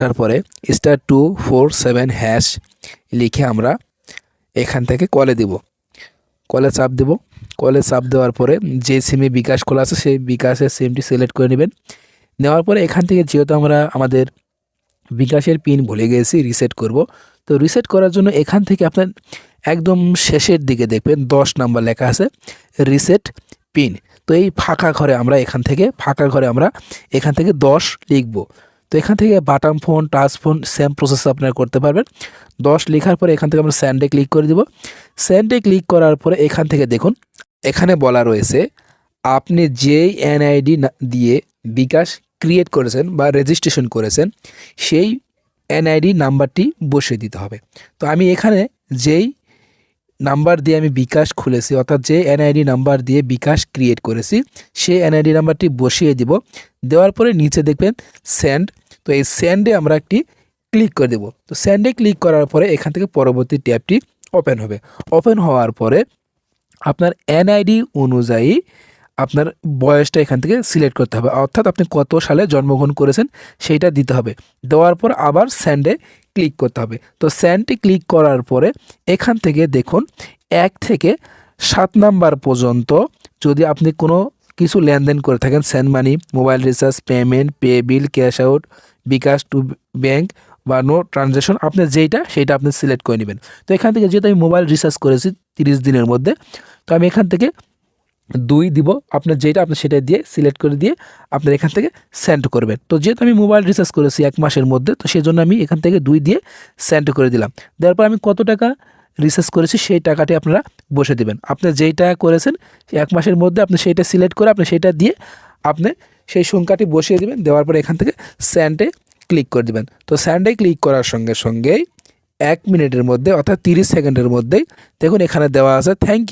তারপরে star two four seven hash লিখে আমরা এখান থেকে কলে দিব। কলে চাপ দেব। কলে চাপ দেওয়ার পরে যে সিমে বিকাশ খোলা আছে, সেই বিকাশের সিমটি সিলেক্ট করে নেবেন। নেওয়ার পরে এখান থেকে যেহেতু আমরা আমাদের বিকাশের পিন ভুলে গেছি রিসেট করব। তো রিসেট করার জন্য এখান থেকে আপনার একদম শেষের দিকে দেখবেন দশ নাম্বার লেখা আছে রিসেট পিন তো এই ফাঁকা ঘরে আমরা এখান থেকে, ফাঁকা ঘরে আমরা এখান থেকে দশ লিখব। তো এখান থেকে button phone touch phone same process আপনারা করতে পারবেন। দশ লেখার পরে এখান থেকে আমরা স্যান্ডে ক্লিক করে দেব। স্যান্ডে ক্লিক করার পরে এখান থেকে দেখুন, এখানে বলা রয়েছে, আপনি যেই এনআইডি দিয়ে বিকাশ ক্রিয়েট করেছেন বা রেজিস্ট্রেশন করেছেন, সেই এনআইডি নাম্বারটি বসিয়ে দিতে হবে। তো আমি এখানে যেই নাম্বার দিয়ে আমি বিকাশ খুলেছি, অর্থাৎ যে এনআইডি নাম্বার দিয়ে বিকাশ ক্রিয়েট করেছি, সেই এনআইডি নাম্বারটি বসিয়ে দিব। দেওয়ার পরে নিচে দেখবেন সেন্ড তো এই স্যান্ডে আমরা একটি ক্লিক করে দেব। তো স্যান্ডে ক্লিক করার পরে এখান থেকে পরবর্তী ট্যাবটি ওপেন হবে। ওপেন হওয়ার পরে আপনার এনআইডি অনুযায়ী আপনার বয়সটা এখান থেকে সিলেক্ট করতে হবে। অর্থাৎ আপনি কত সালে জন্মগ্রহণ করেছেন সেইটা দিতে হবে। দেওয়ার পর আবার স্যান্ডে ক্লিক করতে হবে। তো স্যান্ডে ক্লিক করার পরে এখান থেকে দেখুন, এক থেকে সাত নাম্বার পর্যন্ত যদি আপনি কোনো কিছু লেনদেন করে থাকেন send money mobile recharge payment pay bill cash out bKash to bank বা নো ট্রানজ্যাকশন আপনি যেইটা, সেইটা আপনি সিলেক্ট করে নেবেন। তো এখান থেকে যেহেতু আমি মোবাইল রিচার্জ করেছি তিরিশ দিনের মধ্যে, তো আমি এখান থেকে দুই দিব আপনার যেটা আপনি সেটা দিয়ে সিলেক্ট করে দিয়ে আপনার এখান থেকে সেন্ড করবেন। তো যেহেতু আমি মোবাইল রিচার্জ করেছি এক মাসের মধ্যে, তো সেই জন্য আমি এখান থেকে দুই দিয়ে সেন্ড করে দিলাম। দেওয়ার পর আমি কত টাকা রিচার্জ করেছি, সেই টাকাটি আপনারা বসে দেবেন। আপনি যেই টাকা করেছেন, এক মাসের মধ্যে আপনি সেইটা সিলেক্ট করে আপনি সেইটা দিয়ে আপনি সেই সংখ্যাটি বসিয়ে দেবেন, দেওয়ার পরে এখান থেকে স্যান্ডে ক্লিক করে দেবেন। তো স্যান্ডে ক্লিক করার সঙ্গে সঙ্গেই এক মিনিটের মধ্যে অর্থাৎ তিরিশ সেকেন্ডের মধ্যেই দেখুন এখানে দেওয়া আছে থ্যাংক ইউ